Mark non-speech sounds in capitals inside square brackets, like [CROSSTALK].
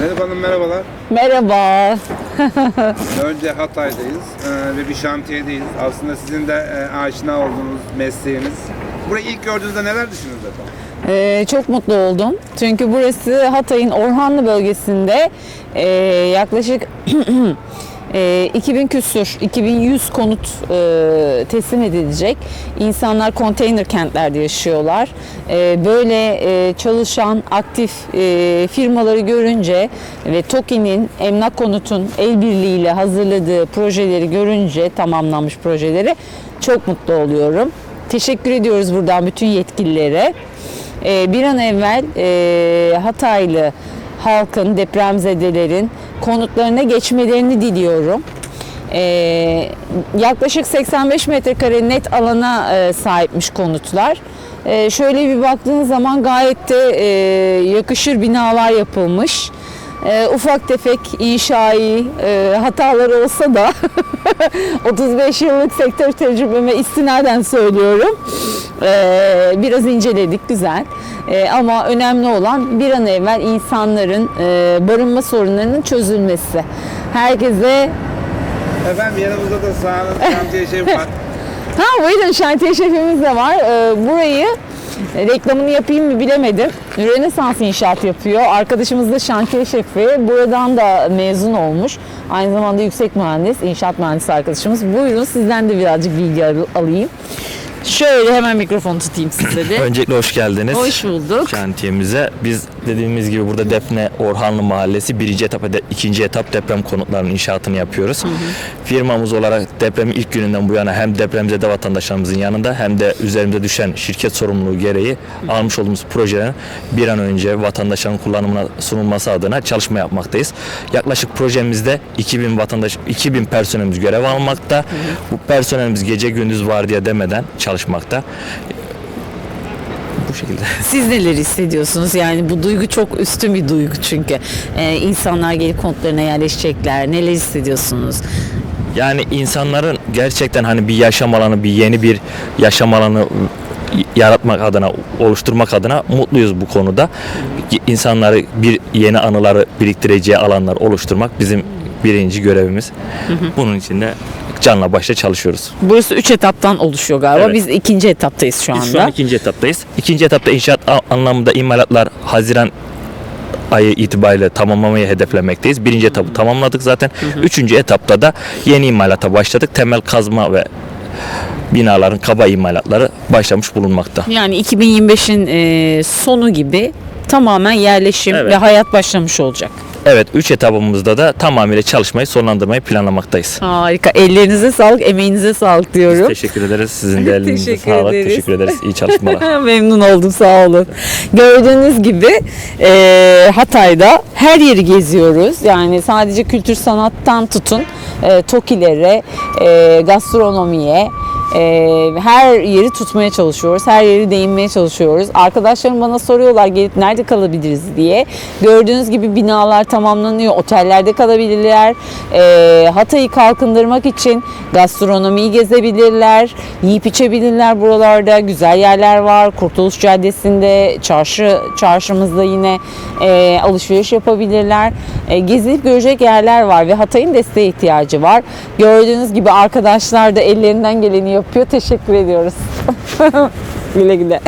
Zeynep Hanım merhabalar. Merhaba. [LAUGHS] Önce Hatay'dayız ee, ve bir şantiyedeyiz. Aslında sizin de e, aşina olduğunuz mesleğiniz. Burayı ilk gördüğünüzde neler düşündünüz efendim? Ee, çok mutlu oldum. Çünkü burası Hatay'ın Orhanlı bölgesinde ee, yaklaşık [CLEARS THROAT] ee, 2000 küsur, 2100 konut ee, teslim edilecek. İnsanlar konteyner kentlerde yaşıyorlar. Ee, böyle ee, çalışan aktif ee, firmaları görünce ve TOKİ'nin Emlak Konut'un el birliğiyle hazırladığı projeleri görünce tamamlanmış projeleri çok mutlu oluyorum. Teşekkür ediyoruz buradan bütün yetkililere. Ee, bir an evvel e, Hataylı halkın, depremzedelerin konutlarına geçmelerini diliyorum. Ee, yaklaşık 85 metrekare net alana e, sahipmiş konutlar. Ee, şöyle bir baktığınız zaman gayet de e, yakışır binalar yapılmış. Ee, ufak tefek inşai e, hatalar olsa da [LAUGHS] [LAUGHS] 35 yıllık sektör tecrübeme istinaden söylüyorum. Ee, biraz inceledik güzel. Ee, ama önemli olan bir an evvel insanların e, barınma sorunlarının çözülmesi. Herkese Efendim yanımızda da sağlık şantiye şefi var. [LAUGHS] Ha buyurun şantiye şefimiz de var. Ee, burayı reklamını yapayım mı bilemedim. Rönesans inşaat yapıyor. Arkadaşımız da şantiye şefi. Buradan da mezun olmuş. Aynı zamanda yüksek mühendis, inşaat mühendisi arkadaşımız. Buyurun sizden de birazcık bilgi al- alayım. Şöyle hemen mikrofonu tutayım size de. [CLEARS THROAT] Öncelikle hoş geldiniz. Hoş bulduk. Şantiyemize. Biz dediğimiz gibi burada Defne Orhanlı Mahallesi birinci etap ve de- ikinci etap deprem konutlarının inşaatını yapıyoruz. Firmamız olarak depremin ilk gününden bu yana hem depremzede vatandaşlarımızın yanında hem de üzerimize düşen şirket sorumluluğu gereği almış olduğumuz projelerin bir an önce vatandaşların kullanımına sunulması adına çalışma yapmaktayız. Yaklaşık projemizde 2000 vatandaş 2000 personelimiz görev almakta. Bu personelimiz gece gündüz var diye demeden çalışmakta. Bu şekilde. [LAUGHS] Siz neler hissediyorsunuz? Yani bu duygu çok üstün bir duygu çünkü. Ee, insanlar gelip konutlarına yerleşecekler. Neler hissediyorsunuz? Yani insanların gerçekten hani bir yaşam alanı, bir yeni bir yaşam alanı yaratmak adına, oluşturmak adına mutluyuz bu konuda. İnsanları bir yeni anıları biriktireceği alanlar oluşturmak bizim birinci görevimiz. Bunun için de canla başla çalışıyoruz. Burası üç etaptan oluşuyor galiba. Evet. Biz ikinci etaptayız şu anda. Biz şu an ikinci etaptayız. İkinci etapta inşaat anlamında imalatlar Haziran ayı itibariyle tamamlamayı hedeflemekteyiz. Birinci etabı tamamladık zaten. Üçüncü etapta da yeni imalata başladık. Temel kazma ve binaların kaba imalatları başlamış bulunmakta. Yani 2025'in e, sonu gibi tamamen yerleşim Evet. ve hayat başlamış olacak. Evet, üç etabımızda da tamamıyla çalışmayı sonlandırmayı planlamaktayız. Harika. Ellerinize sağlık, emeğinize sağlık diyorum. Teşekkür ederiz. Sizin de [LAUGHS] elinize Teşekkür sağlık. ederiz. Teşekkür ederiz. İyi çalışmalar. [LAUGHS] Memnun oldum sağ olun. Gördüğünüz gibi e, Hatay'da her yeri geziyoruz. Yani sadece kültür sanattan tutun e, TOKİ'lere, e, gastronomiye, e, her yeri tutmaya çalışıyoruz. Her yeri değinmeye çalışıyoruz. Arkadaşlarım bana soruyorlar gelip nerede kalabiliriz diye. Gördüğünüz gibi binalar tamamlanıyor. Otellerde kalabilirler. E, Hatay'ı kalkındırmak için gastronomiyi gezebilirler. Yiyip içebilirler buralarda. Güzel yerler var. Kurtuluş Caddesi'nde, çarşı çarşımızda yine e, alışveriş yapabilirler. E, gezilip görecek yerler var ve Hatay'ın desteğe ihtiyacı var. Gördüğünüz gibi arkadaşlar da ellerinden geleni yapıyor. Teşekkür ediyoruz. [LAUGHS] güle güle.